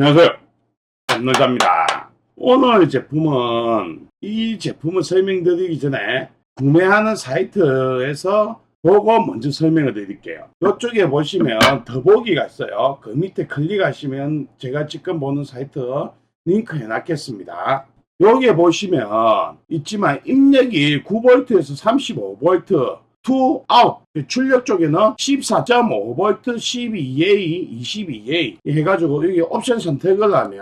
안녕하세요. 안노자입니다. 오늘 제품은 이 제품을 설명드리기 전에 구매하는 사이트에서 보고 먼저 설명을 드릴게요. 이쪽에 보시면 더보기가 있어요. 그 밑에 클릭하시면 제가 지금 보는 사이트 링크 해놨겠습니다. 여기에 보시면 있지만 입력이 9V에서 35V 투 아웃 출력 쪽에는 14.5V 12A 22A 해가지고 여기 옵션 선택을 하면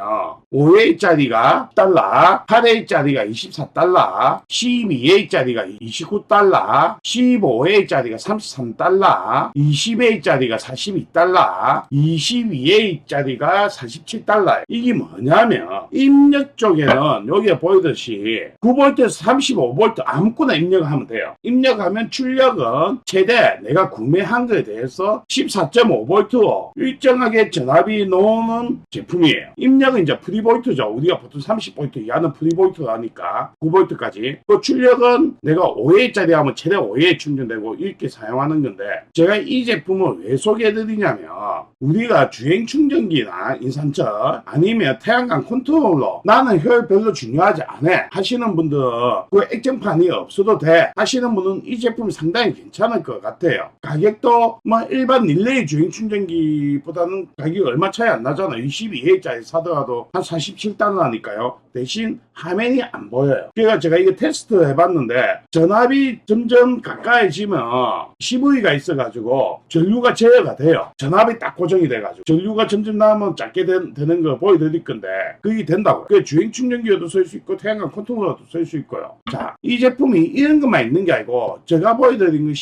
5A짜리가 달러 8A짜리가 24달러 12A짜리가 29달러 15A짜리가 33달러 20A짜리가 42달러 22A짜리가 47달러. 이게 뭐냐면 입력 쪽에는 여기에 보이듯이 9V에서 35V 아무거나 입력을 하면 돼요. 입력하면 출력은 최대 내가 구매한 거에 대해서 14.5V 일정하게 전압이 나오는 제품이에요. 입력은 이제 프리볼트죠. 우리가 보통 30V 이하는 프리볼트가 하니까 9V까지. 그 출력은 내가 5A짜리 하면 최대 5A 충전되고 이렇게 사용하는 건데 제가 이 제품을 왜 소개해드리냐면 우리가 주행 충전기나 인산철 아니면 태양광 컨트롤러 나는 효율 별로 중요하지 않아 하시는 분들 그 액정판이 없어도 돼 하시는 분은 이 제품이 상당히 괜찮을 것 같아요. 가격도 뭐 일반 릴레이 주행 충전기보다는 가격이 얼마 차이 안 나잖아. 22A짜리 사더라도 한 47달러니까요. 대신 화면이 안 보여요. 그러니까 제가 이거 테스트 해봤는데 전압이 점점 가까이지면 CV가 있어가지고 전류가 제어가 돼요. 전압이 딱 고정이 돼가지고 전류가 점점 나오면 작게 된- 되는 거 보여드릴 건데 그게 된다고. 그 주행 충전기에도 쓸 수 있고 태양광 컨트롤러도 쓸 수 있고요. 자, 이 제품이 이런 것만 있는 게 아니고 제가 보여드린 건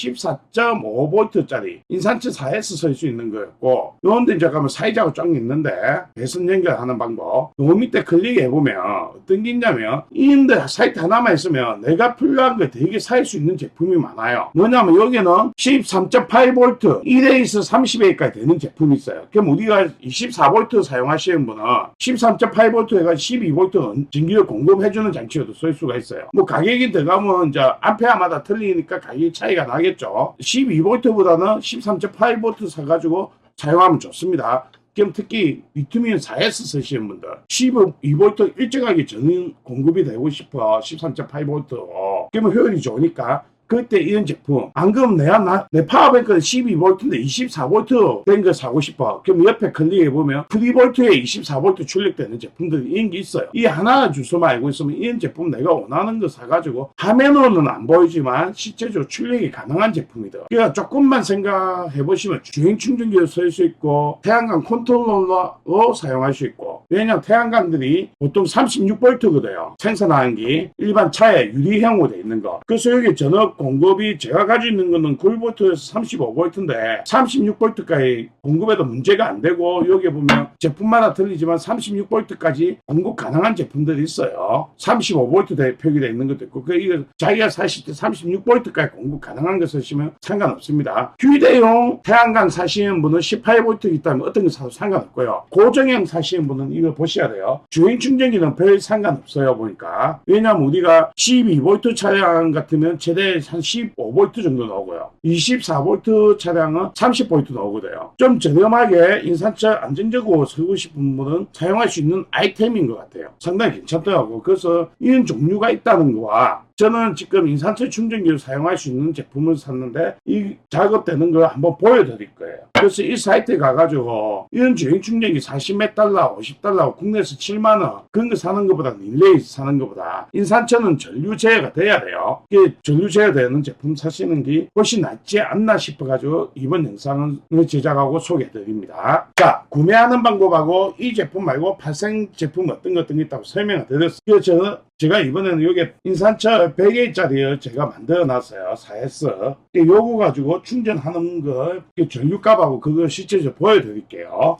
14.5V짜리 인산철 4S 쓸 수 있는 거였고 요런데 이제 가면 사이즈하고 쫙 있는데 배선 연결하는 방법. 요 밑에 클릭해보면 어떤 게 있냐면 이인데 사이트 하나만 있으면 내가 필요한 거 되게 살 수 있는 제품이 많아요. 뭐냐면 여기는 13.8V 1A에서 30A까지 되는 제품이 있어요. 그럼 우리가 24V 사용하시는 분은 13.8V 해가 12V 전기를 공급해주는 장치로도 쓸 수가 있어요. 뭐 가격이 들어가면 이제 암페어마다 틀리니까 가격이 차이가 나겠죠 12V보다는 13.8V 사가지고 사용하면 좋습니다. 그럼 특히 리튬이온 4S 쓰시는 분들 12V 일정하게 전원 공급이 되고 싶어 13.8V 그러면 효율이 좋으니까 그때 이런 제품. 안 그러면 내가 나, 내 파워뱅크는 12V인데 24V 된 거 사고 싶어. 그럼 옆에 클릭해 보면 3V에 24V 출력되는 제품들이 이런 게 있어요. 이 하나 주소만 알고 있으면 이런 제품 내가 원하는 거 사가지고 화면으로는 안 보이지만 실제적으로 출력이 가능한 제품이다. 그러니까 조금만 생각해 보시면 주행 충전기로 쓸 수 있고 태양광 컨트롤러로 사용할 수 있고. 왜냐면 태양광들이 보통 36V거든요. 생산하는 게 일반 차에 유리형으로 돼 있는 거. 그래서 여기 전업 공급이 제가 가지고 있는 거는 9V에서 35V인데 36V까지 공급에도 문제가 안 되고 여기 보면 제품마다 틀리지만 36V까지 공급 가능한 제품들이 있어요. 35V 대 표기되어 있는 것도 있고 그 이거 자기가 사실 때 36V까지 공급 가능한 거 쓰시면 상관없습니다. 휴대용 태양광 사시는 분은 18V 있다면 어떤 거 사도 상관없고요. 고정형 사시는 분은 이거 보셔야 돼요. 주행 충전기는 별 상관없어요 보니까. 왜냐면 우리가 12V 차량 같으면 최대 한 15V 정도 나오고요. 24V 차량은 30V 나오거든요. 좀 저렴하게 인산철 안정적으로 쓰고 싶은 분은 사용할 수 있는 아이템인 것 같아요. 상당히 괜찮더라고 그래서 이런 종류가 있다는 거와 저는 지금 인산철 충전기를 사용할 수 있는 제품을 샀는데 이 작업되는 걸 한번 보여드릴 거예요. 그래서 이 사이트에 가가지고 이런 주행 충전기 40몇 달러, 50달러, 국내에서 7만 원 그런 거 사는 것보다 릴레이에서 사는 것보다 인산철은 전류 제어가 돼야 돼요. 이게 전류 제어되는 제품 사시는 게 훨씬 낫지 않나 싶어가지고 이번 영상을 제작하고 소개해드립니다. 자, 구매하는 방법하고 이 제품 말고 발생 제품 어떤 것 어떤 게 있다고 설명을 드렸어요. 저는 제가 이번에는 여기 인산철 100A짜리 제가 만들어 놨어요. 4S. 요거 가지고 충전하는 거 전류값하고 그거 실제적으로 보여드릴게요.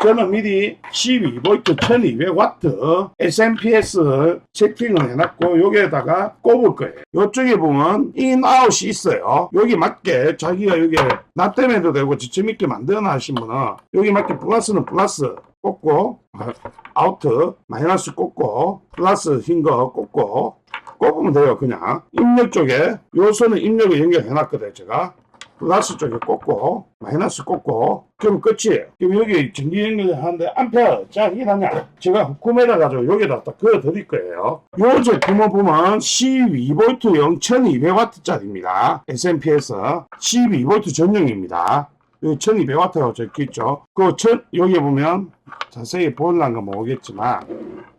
저는 미리 12V 1200W SMPS 세팅을 해놨고 여기에다가 꼽을 거예요. 이쪽에 보면 인, 아웃이 있어요. 여기 맞게 자기가 여기 나 때문에도 되고 지침 있게 만들어 놔신 분은 여기 맞게 플러스는 플러스 꽂고 아우트 마이너스 꽂고 플러스 흰 거 꽂고 꼽으면 돼요 그냥 입력 쪽에 요소는 입력을 연결해 놨거든요 제가 플러스 쪽에 꽂고 마이너스 꽂고 그럼 끝이에요. 그럼 여기 전기 연결을 하는데 암페어 짝이 나냐? 제가 구매를 가지고 여기다 딱 그어 드릴 거예요. 요 제품을 보면 12V 1200W짜리입니다. S&P에서 12V 전용입니다. 여기 1200W라고 적혀 있죠. 그 천, 여기 보면 자세히 보려는 건 모르겠지만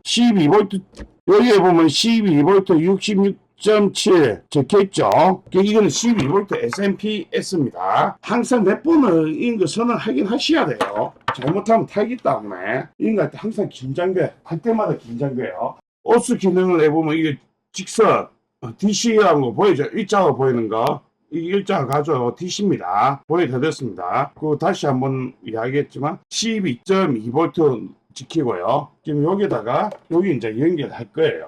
12V 여기에 보면 12V 66.7 적혀 있죠. 이거는 12V S&P-S입니다. 항상 몇 번을 이거 선을 하긴 하셔야 돼요. 잘못하면 타기 때문에 이거 할 때 항상 긴장돼. 할 때마다 긴장돼요. 오스 기능을 해보면 이게 직선 DC라는 거 보이죠? 일자로 보이는 거. 이 일자가 가져 DC입니다. 보여드렸습니다. 그 다시 한번 이야기했지만 12.2V 지키고요. 지금 여기다가 여기 이제 연결할 거예요.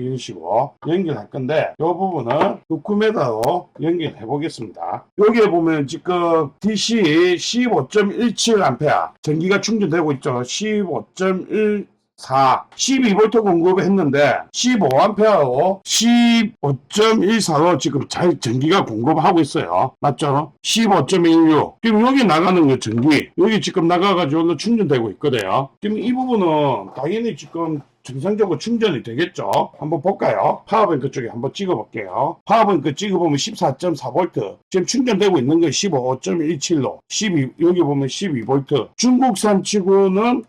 이런 식으로 연결할 건데 이 부분은 6m로 연결해 보겠습니다. 여기에 보면 지금 DC 15.17A 전기가 충전되고 있죠. 15.1 4, 12V 공급을 했는데 15A로 15.14로 지금 잘 전기가 공급하고 있어요. 맞죠? 15.16. 지금 여기 나가는 거 전기 여기 지금 나가가지고 충전되고 있거든요. 지금 이 부분은 당연히 지금 정상적으로 충전이 되겠죠. 한번 볼까요? 파워뱅크 쪽에 한번 찍어볼게요. 파워뱅크 찍어보면 14.4V. 지금 충전되고 있는 건 15.17로. 12, 여기 보면 12V. 중국산 치고는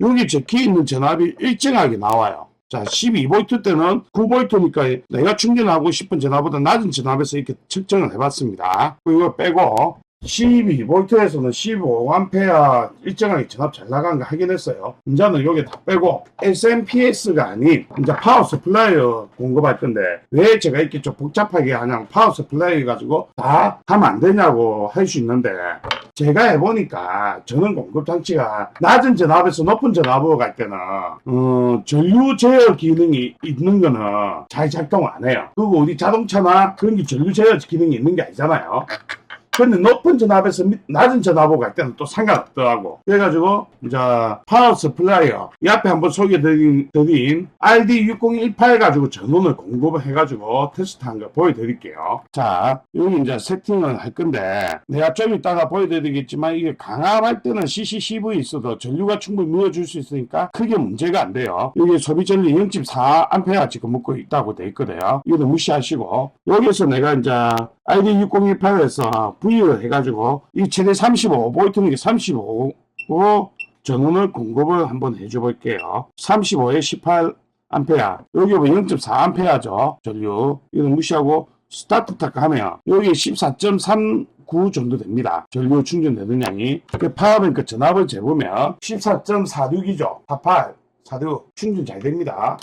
여기 적혀 있는 전압이 일정하게 나와요. 자, 12V 때는 9V니까 내가 충전하고 싶은 전압보다 낮은 전압에서 이렇게 측정을 해봤습니다. 그리고 빼고 12V에서는 15A 일정하게 전압 잘 나간 거 확인했어요. 이제는 여기 다 빼고 SMPS가 아닌 이제 파워 서플라이어 공급할 건데 왜 제가 이렇게 좀 복잡하게 하냐 파워 서플라이어 가지고 다 하면 안 되냐고 할 수 있는데 제가 해보니까 전원 공급 장치가 낮은 전압에서 높은 전압으로 갈 때는 어, 전류 제어 기능이 있는 거는 잘 작동 안 해요. 그리고 우리 자동차나 그런 게 전류 제어 기능이 있는 게 아니잖아요. 근데 높은 전압에서 밑- 낮은 전압으로 갈 때는 또 상관없더라고. 그래가지고, 이제, 파워 서플라이어. 이 앞에 한번 소개드린, 드린 RD6018 가지고 전원을 공급을 해가지고 테스트한 거 보여드릴게요. 자, 여기 이제 세팅을 할 건데, 내가 좀 이따가 보여드리겠지만, 이게 강압할 때는 CCCV 있어도 전류가 충분히 밀어줄 수 있으니까 크게 문제가 안 돼요. 여기 소비 전류 0.4A 지금 먹고 있다고 돼 있거든요. 이거는 무시하시고, 여기서 내가 이제 ID6018에서 V를 해가지고 이 최대 35V니까 35 전원을 공급을 한번 해줘 볼게요. 35에 18 암페아. 여기 보면 0.4 암페아죠. 전류. 이거는 무시하고 스타트 탁 하면 여기 14.39 정도 됩니다. 전류 충전되는 양이. 그 파워뱅크 전압을 재보면 14.46이죠. 48, 46 충전 잘 됩니다.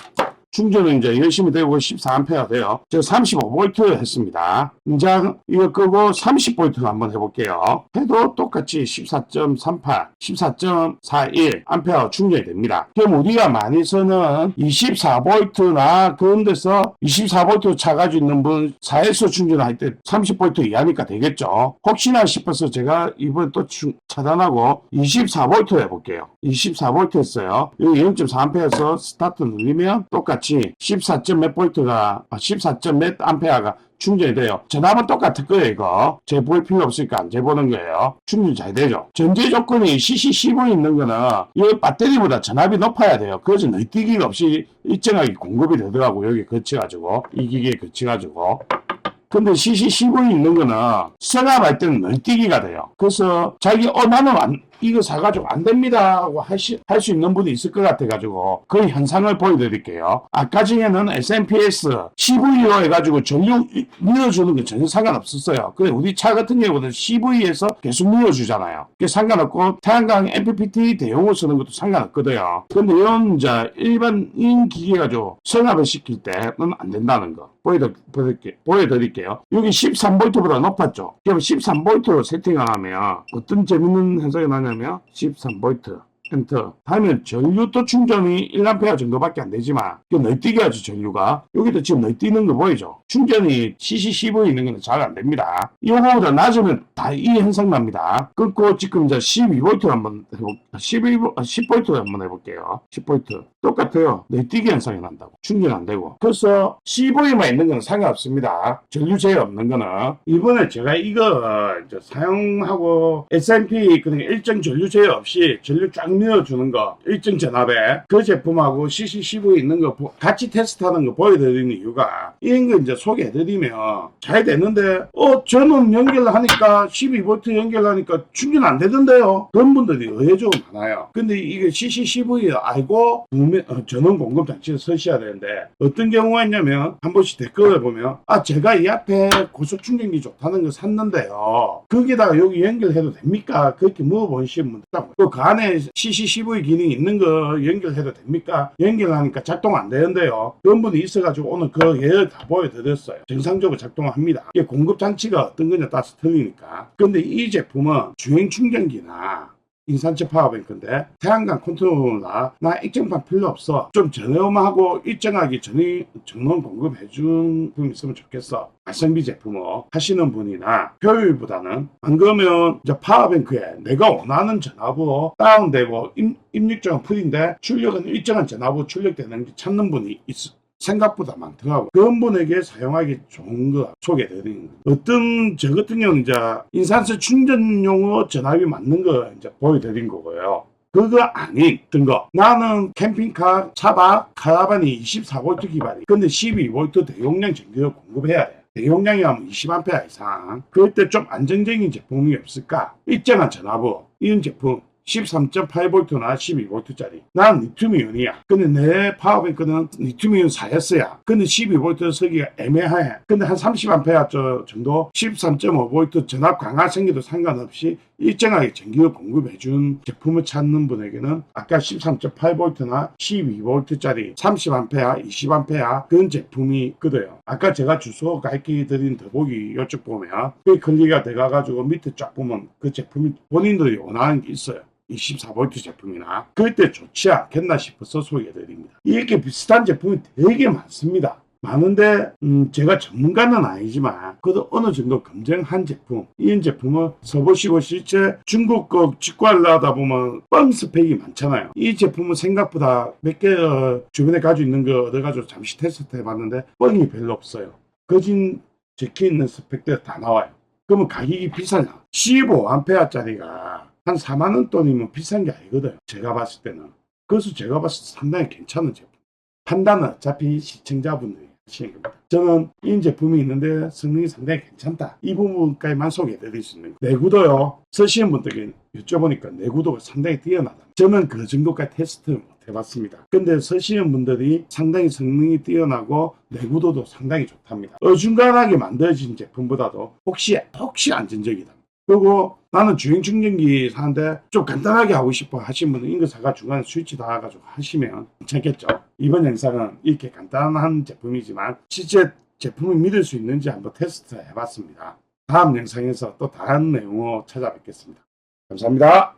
충전은 이제 열심히 되고 14A 돼요. 제가 35V 했습니다. 이제 이거 끄고 30V 한번 해볼게요. 해도 똑같이 14.38, 14.41 암페어 충전이 됩니다. 그럼 우리가 많이 쓰는 24V나 그런 데서 24V 차 가지고 있는 분 4에서 충전할 때 30V 이하니까 되겠죠. 혹시나 싶어서 제가 이번에 또 충- 차단하고 24V 해볼게요. 24V 했어요. 여기 0.4A에서 스타트 누르면 똑같이 14. 몇 볼트가 14. 몇 암페어가 충전이 돼요. 전압은 똑같을 거예요, 이거. 재볼 필요 없으니까 안 재보는 거예요. 충전 잘 되죠. 전제 조건이 CC10이 있는 거는 이 배터리보다 전압이 높아야 돼요. 그래서 느끼기가 없이 일정하게 공급이 되더라고, 여기 거쳐가지고. 이 기계에 거쳐가지고. 근데 CC10이 있는 거는 생활할 때는 널뛰기가 돼요. 그래서 자기 어 나는 안, 이거 사가지고 안 됩니다 하고 할수 있는 분이 있을 것 같아가지고 그 현상을 보여드릴게요. 아까 중에는 S&PS CV로 해가지고 전류 밀어주는 게 전혀 상관없었어요. 그래 우리 차 같은 경우는 CV에서 계속 밀어주잖아요. 그게 상관없고 태양광 MPPT 대용을 쓰는 것도 상관없거든요. 근데 이런 이제 일반인 기계 가지고 성합을 시킬 때는 안 된다는 거. 보여드릴게, 보여드릴게요. 여기 13V보다 높았죠. 그럼 13V로 세팅을 하면 어떤 재밌는 현상이 나냐 면 13V 10%. 다음에 전류도 충전이 1A 정도밖에 안 되지만 그 널뛰게 하죠 전류가. 여기도 지금 널뛰는 거 보이죠? 충전이 CC10에 있는 거는 잘 안 됩니다. 이거보다 낮으면 다 이 현상 납니다. 끊고 지금 이제 12V 한번 해볼 12V, 10V 한번 해볼게요. 10V. 똑같아요. 널뛰기 현상이 난다고. 충전 안 되고. 그래서 CV에만 있는 거는 상관없습니다. 전류 제어 없는 거는. 이번에 제가 이거 이제 사용하고 S&P 그러니까 일정 전류 제어 없이 전류 쫙 밀어주는 거 일정 전압에 그 제품하고 CC10에 있는 거 보- 같이 테스트하는 거 보여드리는 이유가 이런 거 이제 소개해드리면 잘 되는데 어 저는 연결하니까 12V 연결하니까 충전 안 되던데요. 그런 분들이 의외적으로 많아요. 근데 이게 CC10을 알고 어, 전원 공급 장치를 서셔야 되는데 어떤 경우가 있냐면 한 번씩 댓글을 보면 아 제가 이 앞에 고속 충전기 좋다는 거 샀는데요. 거기다가 여기 연결해도 됩니까? 그렇게 물어보시는 분들 있다고요. 또그 안에 CC10 의 기능이 있는 거 연결해도 됩니까? 연결하니까 작동 안 되는데요. 그런 분이 있어가지고 오늘 그 예를 다 보여드렸어요. 정상적으로 작동합니다. 이게 공급 장치가 어떤 거냐 따라서 틀리니까. 근데 이 제품은 주행 충전기나 인산체 파워뱅크인데 태양광 컨트롤러나 나 일정판 필요 없어. 좀 저렴하고 일정하게 전위 전원 공급해 준 분 있으면 좋겠어. 가성비 제품을 하시는 분이나 효율보다는. 안 그러면 이제 파워뱅크에 내가 원하는 전압으로 다운되고 입, 입력정은 풀인데 출력은 일정한 전압으로 출력되는 게 찾는 분이 있어 생각보다 많더라고. 분에게 사용하기 좋은 거 소개해드리는 거. 어떤, 저 같은 경우는 이제 인산철 충전용으로 전압이 맞는 거 이제 보여드린 거고요. 그거 아닌 거. 나는 캠핑카, 차박, 카라반이 24V 기반이. 근데 12V 대용량 전기를 공급해야 돼. 대용량이 하면 20A 이상. 그럴 때 좀 안정적인 제품이 없을까? 일정한 전압으로. 이런 제품 13.8V나 12V짜리. 난 리튬이온이야. 근데 내 파워뱅크는 리튬이온 4S야. 근데 12V 쓰기가 애매해. 근데 한 30A 정도 13.5V 전압 강화 생겨도 상관없이 일정하게 전기를 공급해준 제품을 찾는 분에게는 아까 13.8V나 12V짜리 30A, 20A 그런 제품이 있거든요. 아까 제가 주소 가르쳐 드린 더보기 이쪽 보면 그 클릭이 돼가지고 밑에 쫙 보면 그 제품이 본인들이 원하는 게 있어요. 24V 제품이나 그럴 때 좋지 않겠나 싶어서 소개해드립니다. 이렇게 비슷한 제품이 되게 많습니다. 많은데 음, 제가 전문가는 아니지만 그래도 어느 정도 검증한 제품 이런 제품을 써보시고 실제 중국 거 직구하려다 보면 뻥 스펙이 많잖아요 이 제품은 생각보다 몇 개 주변에 가지고 있는 거 얻어가지고 잠시 테스트 해봤는데 뻥이 별로 없어요 거진 적혀있는 스펙들 다 나와요 그러면 가격이 비싸냐 15A짜리가 한 4만 원 돈이면 비싼 게 아니거든요 제가 봤을 때는 그래서 제가 봤을 때 상당히 괜찮은 제품 판단은 어차피 시청자분들이 하시는 겁니다. 저는 이 제품이 있는데 성능이 상당히 괜찮다. 이 부분까지만 소개해드릴 수 있는 거예요. 내구도요. 쓰시는 분들에게 여쭤보니까 내구도가 상당히 뛰어나다. 저는 그 정도까지 테스트 못 해봤습니다. 근데 쓰시는 분들이 상당히 성능이 뛰어나고 내구도도 상당히 좋답니다. 어중간하게 만들어진 제품보다도 혹시 혹시 안전적이다. 그리고 나는 주행 충전기 사는데 좀 간단하게 하고 싶어 하시는 분은 이거 사가 중간에 스위치 달아가지고 하시면 괜찮겠죠. 이번 영상은 이렇게 간단한 제품이지만 실제 제품을 믿을 수 있는지 한번 테스트 해봤습니다. 다음 영상에서 또 다른 내용으로 찾아뵙겠습니다. 감사합니다.